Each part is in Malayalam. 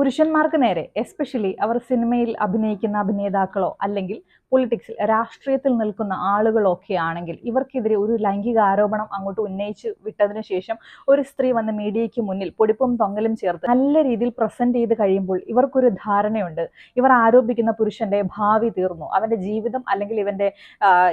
പുരുഷന്മാർക്ക് നേരെ എസ്പെഷ്യലി അവർ സിനിമയിൽ അഭിനയിക്കുന്ന അഭിനേതാക്കളോ അല്ലെങ്കിൽ പൊളിറ്റിക്സിൽ രാഷ്ട്രീയത്തിൽ നിൽക്കുന്ന ആളുകളോ ഒക്കെ ആണെങ്കിൽ ഇവർക്കെതിരെ ഒരു ലൈംഗിക ആരോപണം അങ്ങോട്ട് ഉന്നയിച്ച് വിട്ടതിന് ശേഷം ഒരു സ്ത്രീ വന്ന് മീഡിയയ്ക്ക് മുന്നിൽ പൊടിപ്പും തൊങ്ങലും ചേർത്ത് നല്ല രീതിയിൽ പ്രസന്റ് ചെയ്ത് കഴിയുമ്പോൾ ഇവർക്കൊരു ധാരണയുണ്ട്. ഇവർ ആരോപിക്കുന്ന പുരുഷന്റെ ഭാവി തീർന്നു. അവന്റെ ജീവിതം അല്ലെങ്കിൽ ഇവന്റെ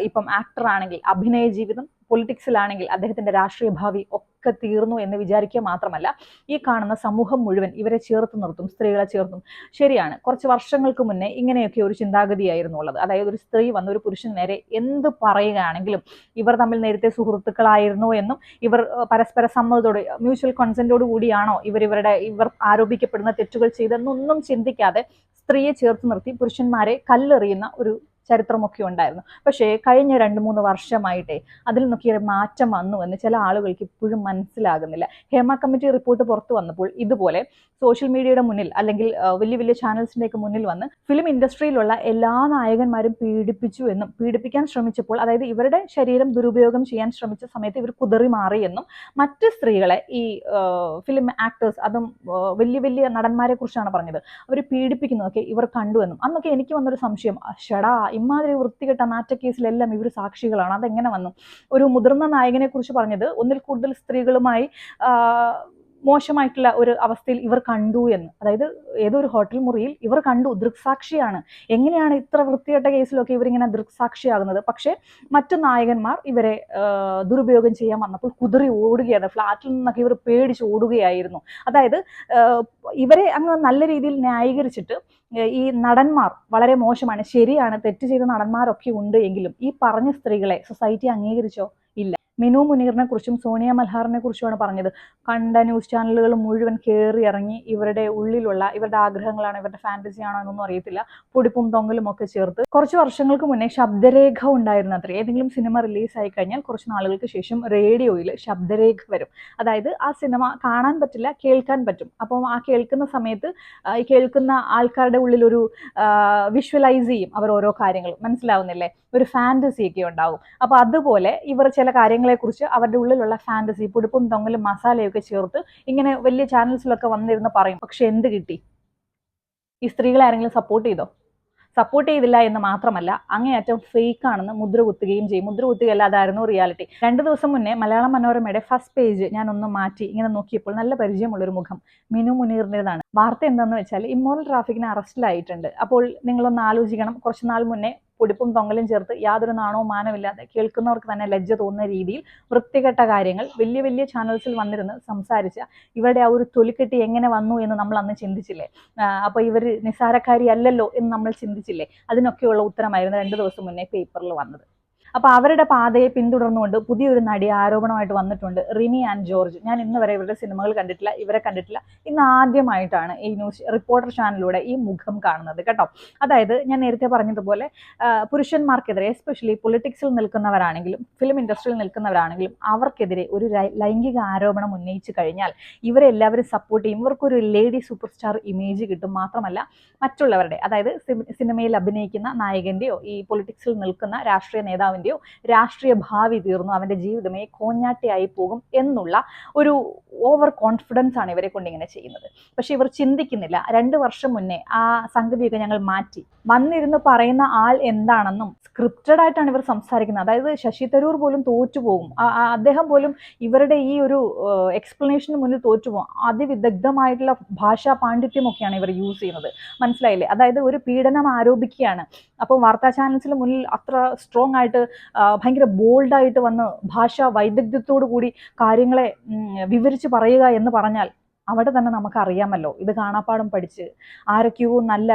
ഇപ്പം ആക്ടർ ആണെങ്കിൽ അഭിനയ ജീവിതം പൊളിറ്റിക്സിലാണെങ്കിൽ അദ്ദേഹത്തിന്റെ രാഷ്ട്രീയ ഭാവി ഒക്കെ തീർന്നു എന്ന് വിചാരിക്കുക മാത്രമല്ല ഈ കാണുന്ന സമൂഹം മുഴുവൻ ഇവരെ ചേർത്ത് നിർത്തും സ്ത്രീകളെ ചേർത്തും. ശരിയാണ് കുറച്ച് വർഷങ്ങൾക്ക് മുന്നേ ഇങ്ങനെയൊക്കെ ഒരു ചിന്താഗതിയായിരുന്നു ഉള്ളത്. അതായത് ഒരു സ്ത്രീ വന്ന ഒരു പുരുഷൻ നേരെ എന്ത് പറയുകയാണെങ്കിലും ഇവർ തമ്മിൽ നേരത്തെ സുഹൃത്തുക്കളായിരുന്നു എന്നും ഇവർ പരസ്പര സമ്മതത്തോടെ മ്യൂച്വൽ കൺസെന്റോട് കൂടിയാണോ ഇവർ ഇവരുടെ ഇവർ ആരോപിക്കപ്പെടുന്ന തെറ്റുകൾ ചെയ്തെന്നൊന്നും ചിന്തിക്കാതെ സ്ത്രീയെ ചേർത്ത് നിർത്തി പുരുഷന്മാരെ കല്ലെറിയുന്ന ഒരു ചരിത്രമൊക്കെ ഉണ്ടായിരുന്നു. പക്ഷേ കഴിഞ്ഞ രണ്ട് മൂന്ന് വർഷമായിട്ടേ അതിൽ നിന്നൊക്കെ ഒരു മാറ്റം വന്നു എന്ന് ചില ആളുകൾക്ക് ഇപ്പോഴും മനസ്സിലാകുന്നില്ല. ഹേമ കമ്മിറ്റി റിപ്പോർട്ട് പുറത്തു വന്നപ്പോൾ ഇതുപോലെ സോഷ്യൽ മീഡിയയുടെ മുന്നിൽ അല്ലെങ്കിൽ വലിയ വലിയ ചാനൽസിന്റെയൊക്കെ മുന്നിൽ വന്ന് ഫിലിം ഇൻഡസ്ട്രിയിലുള്ള എല്ലാ നായകന്മാരും പീഡിപ്പിച്ചു എന്നും പീഡിപ്പിക്കാൻ ശ്രമിച്ചപ്പോൾ അതായത് ഇവരുടെ ശരീരം ദുരുപയോഗം ചെയ്യാൻ ശ്രമിച്ച സമയത്ത് ഇവർ കുതറി മാറി എന്നും മറ്റ് സ്ത്രീകളെ ഈ ഫിലിം ആക്ടേഴ്സ് അതും വലിയ വലിയ നടന്മാരെ കുറിച്ചാണ് പറഞ്ഞത്. അവർ പീഡിപ്പിക്കുന്നതൊക്കെ ഇവർ കണ്ടു എന്നും. അന്നൊക്കെ എനിക്ക് വന്നൊരു സംശയം ഷടാ ഇമാതിരി വൃത്തികെട്ട നാറ്റക്കേസിലെല്ലാം ഇവർ സാക്ഷികളാണ്. അതെങ്ങനെ വന്നു? ഒരു മുതിർന്ന നായകനെ കുറിച്ച് പറഞ്ഞത് ഒന്നിൽ കൂടുതൽ സ്ത്രീകളുമായി മോശമായിട്ടുള്ള ഒരു അവസ്ഥയിൽ ഇവർ കണ്ടു എന്ന്. അതായത് ഏതൊരു ഹോട്ടൽ മുറിയിൽ ഇവർ കണ്ടു ദൃക്സാക്ഷിയാണ്. എങ്ങനെയാണ് ഇത്ര വൃത്തികെട്ട കേസിലൊക്കെ ഇവരിങ്ങനെ ദൃക്സാക്ഷിയാകുന്നത്? പക്ഷേ മറ്റു നായകന്മാർ ഇവരെ ദുരുപയോഗം ചെയ്യാൻ വന്നപ്പോൾ കുതിറി ഓടുകയാണ്. ഫ്ലാറ്റിൽ നിന്നൊക്കെ ഇവർ പേടിച്ച് ഓടുകയായിരുന്നു. അതായത് ഇവരെ അങ്ങ് നല്ല രീതിയിൽ ന്യായീകരിച്ചിട്ട് ഈ നടന്മാർ വളരെ മോശമാണ് ശരിയാണ് തെറ്റ് ചെയ്ത നടന്മാരൊക്കെ ഉണ്ട് എങ്കിലും ഈ പറഞ്ഞ സ്ത്രീകളെ സൊസൈറ്റി അംഗീകരിച്ചോ? മിനു മുനീറിനെ കുറിച്ചും സോണിയ മൽഹാറിനെ കുറിച്ചുമാണ് പറഞ്ഞത്. കണ്ട ന്യൂസ് ചാനലുകൾ മുഴുവൻ കയറി ഇറങ്ങി ഇവരുടെ ഉള്ളിലുള്ള ഇവരുടെ ആഗ്രഹങ്ങളാണ് ഇവരുടെ ഫാന്റസി ആണോ എന്നൊന്നും അറിയത്തില്ല. പൊടിപ്പും തൊങ്ങലും ഒക്കെ ചേർത്ത് കുറച്ച് വർഷങ്ങൾക്ക് മുന്നേ ശബ്ദരേഖ ഉണ്ടായിരുന്നു അത്ര. ഏതെങ്കിലും സിനിമ റിലീസ് ആയി കഴിഞ്ഞാൽ കുറച്ച് നാളുകൾക്ക് ശേഷം റേഡിയോയിൽ ശബ്ദരേഖ വരും. അതായത് ആ സിനിമ കാണാൻ പറ്റില്ല കേൾക്കാൻ പറ്റും. അപ്പം ആ കേൾക്കുന്ന സമയത്ത് ഈ കേൾക്കുന്ന ആൾക്കാരുടെ ഉള്ളിൽ ഒരു വിഷ്വലൈസ് ചെയ്യും അവർ ഓരോ കാര്യങ്ങളും. മനസ്സിലാവുന്നില്ലേ? ഒരു ഫാന്റസിയൊക്കെ ഉണ്ടാവും. അപ്പോൾ അതുപോലെ ഇവർ ചില കാര്യങ്ങളെക്കുറിച്ച് അവരുടെ ഉള്ളിലുള്ള ഫാന്റസി പുടുപ്പും തൊങ്ങലും മസാലയൊക്കെ ചേർത്ത് ഇങ്ങനെ വലിയ ചാനൽസിലൊക്കെ വന്നിരുന്ന് പറയും. പക്ഷെ എന്ത് കിട്ടി? ഈ സ്ത്രീകളെ ആരെങ്കിലും സപ്പോർട്ട് ചെയ്തോ? സപ്പോർട്ട് ചെയ്തില്ല എന്ന് മാത്രമല്ല അങ്ങേയറ്റം ഫേക്ക് ആണെന്ന് മുദ്ര കുത്തുകയും ചെയ്യും. മുദ്ര കുത്തുകയല്ല അതായിരുന്നു റിയാലിറ്റി രണ്ട് ദിവസം മുന്നേ മലയാള മനോരമയുടെ ഫസ്റ്റ് പേജ് ഞാൻ ഒന്ന് മാറ്റി ഇങ്ങനെ നോക്കിയപ്പോൾ നല്ല പരിചയമുള്ളൊരു മുഖം മിനു മുനീറിന്റെതാണ്. വാർത്ത എന്താണെന്ന് വെച്ചാൽ ഇമ്മോറൽ ട്രാഫിക്കിന് അറസ്റ്റിലായിട്ടുണ്ട് അപ്പോൾ നിങ്ങളൊന്ന് ആലോചിക്കണം. കുറച്ച് നാൾ മുന്നേ പൊടിപ്പും തൊങ്ങലും ചേർത്ത് യാതൊരു നാണവും മാനമില്ലാതെ കേൾക്കുന്നവർക്ക് തന്നെ ലജ്ജ തോന്നുന്ന രീതിയിൽ വൃത്തികെട്ട കാര്യങ്ങൾ വലിയ വലിയ ചാനൽസിൽ വന്നിരുന്ന് സംസാരിച്ച ഇവരുടെ ആ ഒരു തൊലിക്കെട്ടി എങ്ങനെ വന്നു എന്ന് നമ്മൾ അന്ന് ചിന്തിച്ചില്ലേ? അപ്പോൾ ഇവർ നിസ്സാരക്കാരി അല്ലല്ലോ എന്ന് നമ്മൾ ചിന്തിച്ചില്ലേ? അതിനൊക്കെയുള്ള ഉത്തരമായിരുന്നു രണ്ട് ദിവസം മുന്നേ പേപ്പറിൽ വന്നത്. അപ്പോൾ അവരുടെ പാതയെ പിന്തുടർന്നുകൊണ്ട് പുതിയൊരു നടി ആരോപണമായിട്ട് വന്നിട്ടുണ്ട്. Rini and George. ഞാൻ ഇന്ന് വരെ ഇവരുടെ സിനിമകൾ കണ്ടിട്ടില്ല ഇവരെ കണ്ടിട്ടില്ല. ഇന്ന് ആദ്യമായിട്ടാണ് ഈ ന്യൂസ് റിപ്പോർട്ടർ ചാനലിലൂടെ ഈ മുഖം കാണുന്നത് കേട്ടോ. അതായത് ഞാൻ നേരത്തെ പറഞ്ഞതുപോലെ പുരുഷന്മാർക്കെതിരെ എസ്പെഷ്യലി പൊളിറ്റിക്സിൽ നിൽക്കുന്നവരാണെങ്കിലും ഫിലിം ഇൻഡസ്ട്രിയിൽ നിൽക്കുന്നവരാണെങ്കിലും അവർക്കെതിരെ ഒരു ലൈംഗിക ആരോപണം ഉന്നയിച്ചു കഴിഞ്ഞാൽ ഇവരെല്ലാവരും സപ്പോർട്ട് ചെയ്യും. ഇവർക്കൊരു ലേഡി സൂപ്പർ സ്റ്റാർ ഇമേജ് കിട്ടും മാത്രമല്ല മറ്റുള്ളവരുടെ അതായത് സിനിമയിൽ അഭിനയിക്കുന്ന നായകന്റെയോ ഈ പൊളിറ്റിക്സിൽ നിൽക്കുന്ന രാഷ്ട്രീയ നേതാവിന്റെയോ രാഷ്ട്രീയ ഭാവി തീർന്നു അവന്റെ ജീവിതമേ കോഞ്ഞാട്ടിയായി പോകും എന്നുള്ള ഒരു ഓവർ കോൺഫിഡൻസ് ആണ് ഇവരെ കൊണ്ട് ഇങ്ങനെ ചെയ്യുന്നത്. പക്ഷെ ഇവർ ചിന്തിക്കുന്നില്ല. രണ്ട് വർഷം മുന്നേ ആ സംഗതിയൊക്കെ ഞങ്ങൾ മാറ്റി. വന്നിരുന്ന് പറയുന്ന ആൾ എന്താണെന്നും സ്ക്രിപ്റ്റഡ് ആയിട്ടാണ് ഇവർ സംസാരിക്കുന്നത്. അതായത് ശശി തരൂർ പോലും തോറ്റുപോകും. അദ്ദേഹം പോലും ഇവരുടെ ഈ ഒരു എക്സ്പ്ലനേഷന് മുന്നിൽ തോറ്റുപോകും. അതിവിദഗ്ധമായിട്ടുള്ള ഭാഷാ പാണ്ഡിത്യമൊക്കെയാണ് ഇവർ യൂസ് ചെയ്യുന്നത്. മനസ്സിലായില്ലേ? അതായത് ഒരു പീഡനം ആരോപിക്കുകയാണ്. അപ്പോൾ വാർത്താ ചാനൽസിന് മുന്നിൽ അത്ര സ്ട്രോങ് ആയിട്ട് ഭയങ്കര ബോൾഡായിട്ട് വന്ന് ഭാഷാ വൈദഗ്ധ്യത്തോടു കൂടി കാര്യങ്ങളെ വിവരിച്ച് പറയുക എന്ന് പറഞ്ഞാൽ അവിടെ തന്നെ നമുക്കറിയാമല്ലോ ഇത് കാണാപ്പാടം പഠിച്ച് ആരൊക്കെയോ നല്ല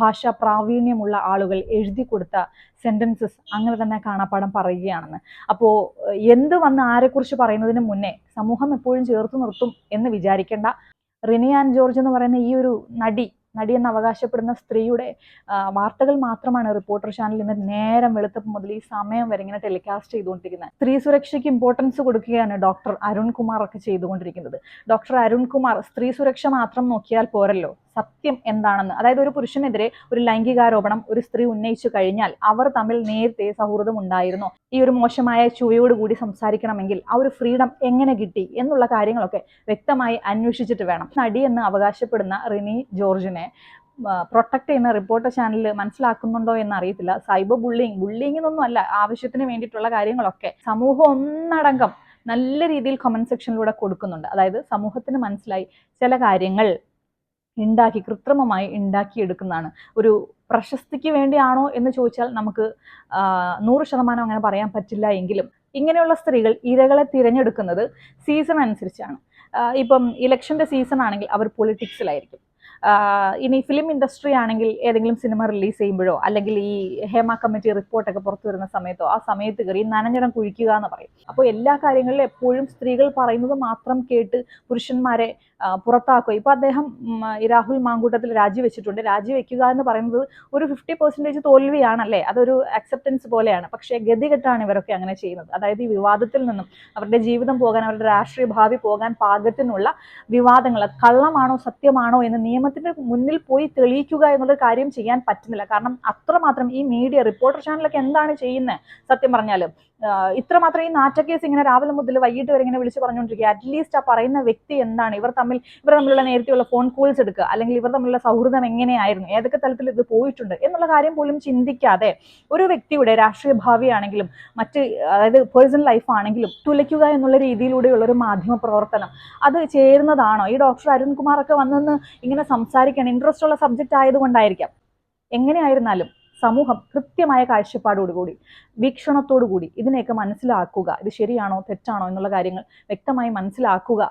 ഭാഷാ പ്രാവീണ്യമുള്ള ആളുകൾ എഴുതി കൊടുത്ത സെന്റൻസസ് അങ്ങനെ തന്നെ കാണാപ്പാടം പറയുകയാണെന്ന്. അപ്പോൾ എന്ത് വന്ന് ആരെക്കുറിച്ച് പറയുന്നതിന് മുന്നേ സമൂഹം എപ്പോഴും ചേർത്ത് നിർത്തും എന്ന് വിചാരിക്കേണ്ട. റിനി ആൻഡ് ജോർജ് എന്ന് പറയുന്ന ഈ ഒരു നടി നടി എന്ന് അവകാശപ്പെടുന്ന സ്ത്രീയുടെ വാർത്തകൾ മാത്രമാണ് റിപ്പോർട്ടർ ചാനൽ ഇന്ന് നേരം വെളുത്തപ്പം മുതൽ ഈ സമയം വരെ ഇങ്ങനെ ടെലികാസ്റ്റ് ചെയ്തുകൊണ്ടിരിക്കുന്നത്. സ്ത്രീ സുരക്ഷയ്ക്ക് ഇമ്പോർട്ടൻസ് കൊടുക്കുകയാണ് ഡോക്ടർ അരുൺകുമാർ ഒക്കെ ചെയ്തുകൊണ്ടിരിക്കുന്നത്. ഡോക്ടർ അരുൺകുമാർ സ്ത്രീ സുരക്ഷ മാത്രം നോക്കിയാൽ പോരല്ലോ? സത്യം എന്താണെന്ന്. അതായത് ഒരു പുരുഷനെതിരെ ഒരു ലൈംഗികാരോപണം ഒരു സ്ത്രീ ഉന്നയിച്ചു കഴിഞ്ഞാൽ അവർ തമ്മിൽ നേരത്തെ സൗഹൃദം ഉണ്ടായിരുന്നു ഈ ഒരു മോശമായ ചുവയോട് കൂടി സംസാരിക്കണമെങ്കിൽ ആ ഒരു ഫ്രീഡം എങ്ങനെ കിട്ടി എന്നുള്ള കാര്യങ്ങളൊക്കെ വ്യക്തമായി അന്വേഷിച്ചിട്ട് വേണം. നടി എന്ന് അവകാശപ്പെടുന്ന റിനി ജോർജിനെ പ്രൊട്ടക്ട് ചെയ്യുന്ന റിപ്പോർട്ടർ ചാനലിൽ മനസ്സിലാക്കുന്നുണ്ടോ എന്ന് അറിയത്തില്ല സൈബർ ബുള്ളിങ് ബുള്ളിങ് എന്നൊന്നും അല്ല ആവശ്യത്തിന് വേണ്ടിയിട്ടുള്ള കാര്യങ്ങളൊക്കെ സമൂഹം ഒന്നടങ്കം നല്ല രീതിയിൽ കമന്റ് സെക്ഷനിലൂടെ കൊടുക്കുന്നുണ്ട്. അതായത് സമൂഹത്തിന് മനസ്സിലായി ചില കാര്യങ്ങൾ ഉണ്ടാക്കി കൃത്രിമമായി ഉണ്ടാക്കിയെടുക്കുന്നതാണ് ഒരു പ്രശസ്തിക്ക് വേണ്ടിയാണോ എന്ന് ചോദിച്ചാൽ നമുക്ക് നൂറ് ശതമാനം അങ്ങനെ പറയാൻ പറ്റില്ല എങ്കിലും ഇങ്ങനെയുള്ള സ്ത്രീകൾ ഇരകളെ തിരഞ്ഞെടുക്കുന്നത് സീസൺ അനുസരിച്ചാണ്. ഇപ്പം ഇലക്ഷന്റെ സീസൺ ആണെങ്കിൽ അവർ പൊളിറ്റിക്സിലായിരിക്കും. ഇനി ഫിലിം ഇൻഡസ്ട്രി ആണെങ്കിൽ ഏതെങ്കിലും സിനിമ റിലീസ് ചെയ്യുമ്പോഴോ അല്ലെങ്കിൽ ഈ ഹേമ കമ്മിറ്റി റിപ്പോർട്ടൊക്കെ പുറത്തു വരുന്ന സമയത്തോ ആ സമയത്ത് കയറി നനഞ്ഞിടം കുഴിക്കുക എന്ന് പറയും. അപ്പോൾ എല്ലാ കാര്യങ്ങളിലും എപ്പോഴും സ്ത്രീകൾ പറയുന്നത് മാത്രം കേട്ട് പുരുഷന്മാരെ പുറത്താക്കുക. ഇപ്പോൾ അദ്ദേഹം രാഹുൽ മാങ്കൂട്ടത്തിൽ രാജിവെച്ചിട്ടുണ്ട്. രാജിവെക്കുക എന്ന് പറയുന്നത് ഒരു ഫിഫ്റ്റി പെർസെന്റേജ് തോൽവിയാണല്ലേ? അതൊരു അക്സെപ്റ്റൻസ് പോലെയാണ്. പക്ഷേ ഗതികെട്ടാണ് ഇവരൊക്കെ അങ്ങനെ ചെയ്യുന്നത്. അതായത് ഈ വിവാദത്തിൽ നിന്നും അവരുടെ ജീവിതം പോകാൻ അവരുടെ രാഷ്ട്രീയ ഭാവി പോകാൻ പാകത്തിനുള്ള വിവാദങ്ങൾ കള്ളമാണോ സത്യമാണോ എന്ന് നിയമത്തിന്റെ മുന്നിൽ പോയി തെളിയിക്കുക എന്നുള്ള കാര്യം ചെയ്യാൻ പറ്റുന്നില്ല. കാരണം അത്രമാത്രം ഈ മീഡിയ റിപ്പോർട്ടർ ചാനലൊക്കെ എന്താണ് ചെയ്യുന്നത് സത്യം പറഞ്ഞാൽ ഇത്രമാത്രം ഈ നാറ്റക്കേസ് ഇങ്ങനെ രാവിലെ മുതൽ വൈകിട്ട് വരെ ഇങ്ങനെ വിളിച്ച് പറഞ്ഞുകൊണ്ടിരിക്കുക. അറ്റ്ലീസ്റ്റ് ആ പറയുന്ന വ്യക്തി എന്താണ്? ഇവർ തമ്മിൽ ഇവർ തമ്മിലുള്ള നേരത്തെയുള്ള ഫോൺ കോൾസ് എടുക്കുക. അല്ലെങ്കിൽ ഇവർ തമ്മിലുള്ള സൗഹൃദം എങ്ങനെയായിരുന്നു? ഏതൊക്കെ തലത്തിൽ ഇത് പോയിട്ടുണ്ട്? എന്നുള്ള കാര്യം പോലും ചിന്തിക്കാതെ ഒരു വ്യക്തിയുടെ രാഷ്ട്രീയ ഭാവിയാണെങ്കിലും മറ്റ് അതായത് പേഴ്സണൽ ലൈഫ് ആണെങ്കിലും തുലയ്ക്കുക എന്നുള്ള രീതിയിലൂടെയുള്ള ഒരു മാധ്യമ പ്രവർത്തനം. അത് ചേരുന്നതാണോ? ഈ ഡോക്ടർ അരുൺകുമാർ ഒക്കെ വന്നെന്ന് ഇങ്ങനെ സംസാരിക്കാൻ ഇൻട്രസ്റ്റ് ഉള്ള സബ്ജക്റ്റ് ആയതുകൊണ്ടായിരിക്കാം. എങ്ങനെയായിരുന്നാലും സമൂഹം കൃത്യമായ കാഴ്ചപ്പാടോടുകൂടി വീക്ഷണത്തോടുകൂടി ഇതിനെയൊക്കെ മനസ്സിലാക്കുക. ഇത് ശരിയാണോ തെറ്റാണോ എന്നുള്ള കാര്യങ്ങൾ വ്യക്തമായി മനസ്സിലാക്കുക.